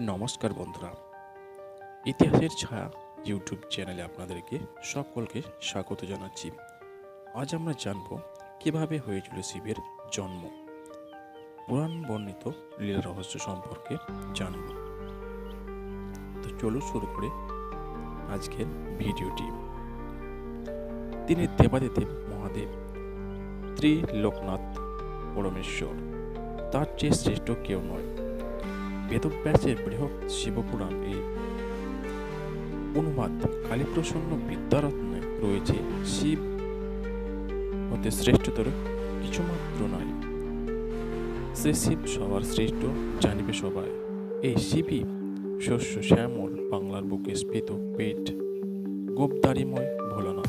নমস্কার বন্ধুরা। ইতিহাসের ছায়া ইউটিউব চ্যানেলে আপনাদেরকে সকলকে স্বাগত জানাচ্ছি। আজ আমরা জানব কীভাবে হয়েছিল শিবের জন্ম। পুরাণ বর্ণিত লীলা রহস্য সম্পর্কে জানব। তো চলো শুরু করে আজকের ভিডিওটি। তিনি দেবাদিদেব মহাদেব, ত্রিলোকনাথ পরমেশ্বর। তার চেয়ে শ্রেষ্ঠ কেউ নয়। বেদব্যাসের বৃহৎ শিবপুরাণ এই অনুবাদ কালীপ্রসন্ন বিদ্যারত্নে রয়েছে। শিব হতে শ্রেষ্ঠতর কিছুমাত্র নয়। সে শিব সবার শ্রেষ্ঠ, জানিবে সবাই। এই শিবই শস্য শ্যামল বাংলার বুকে স্ফীত পেট। গোপদারিময় ভোলানাথ।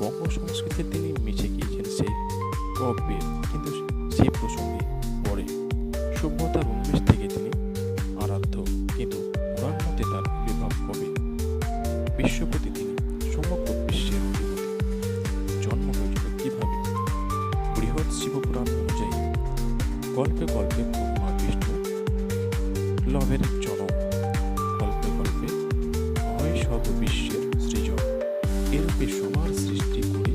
বঙ্গ সংস্কৃতিতে তিনি মিশে গিয়েছেন সেই কব্যে কিন্তু সেই প্রসঙ্গে পরে সভ্যতার উন্মেষ থেকে তিনি আরাধ্য কিন্তু পুরাণ মতে তার বিভাব কবে? বিশ্বপতি তিনি সমগ্র বিশ্বের জন্ম হয়েছিল কীভাবে? বৃহৎ শিবপুরাণ অনুযায়ী গল্পে গল্পে ব্রহ্মা বিষ্ণু লবের জনম গল্পে গল্পে হয় সব বিশ্বের সৃজন এরূপে সবার সৃষ্টি করে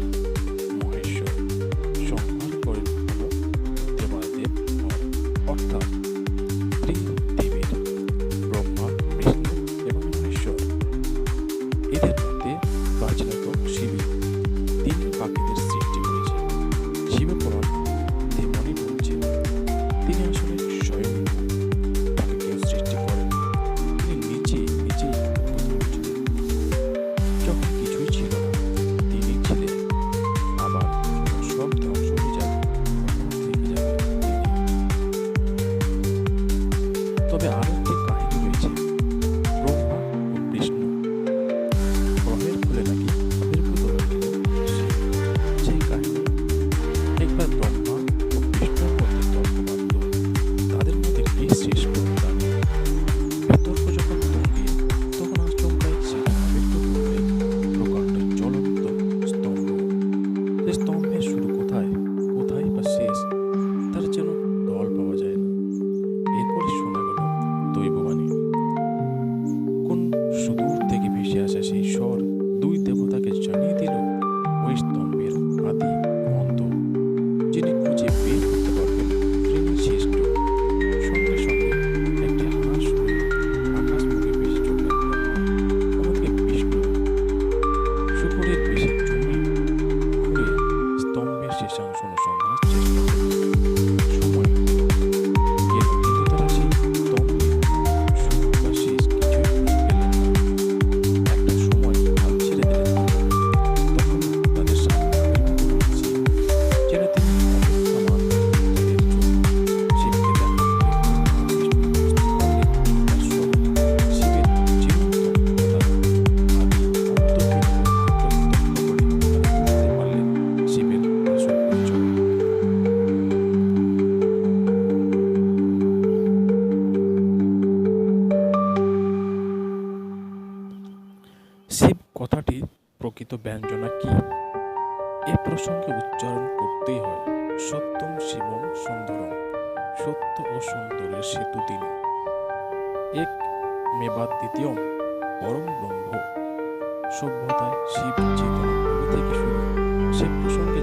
শিব কথাটির প্রকৃত ব্যঞ্জনা কি? এ প্রসঙ্গে উচ্চারণ করতেই হয়, সত্যম শিবম সুন্দরম, সত্য ও সুন্দরের সেতু তিনি। এক মেবাদ দ্বিতীয়ম, পরম ব্রহ্ম। সভ্যতায় শিব চেতনা থেকে শুরু, সে প্রসঙ্গে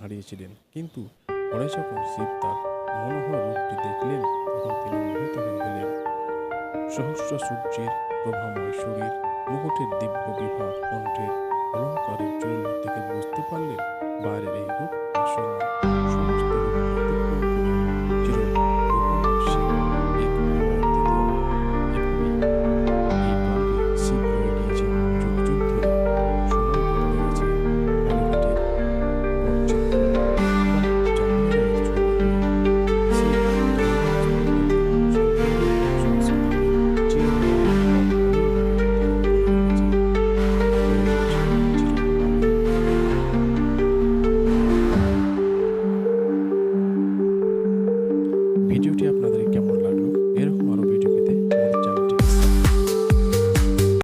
হারিয়েছিলেন। কিন্তু পরে যখন শিব তার মনোহর রূপটি দেখলেন, তখন তিনি মোহিত হয়ে গেলেন। সহস্র সূর্যের প্রভাময় শরীর মুকুটের দিব্য বিভাগ কণ্ঠের অলঙ্কারের চুল থেকে বুঝতে পারলেন বাইরের এই রূপ আসল সমস্ত রূপ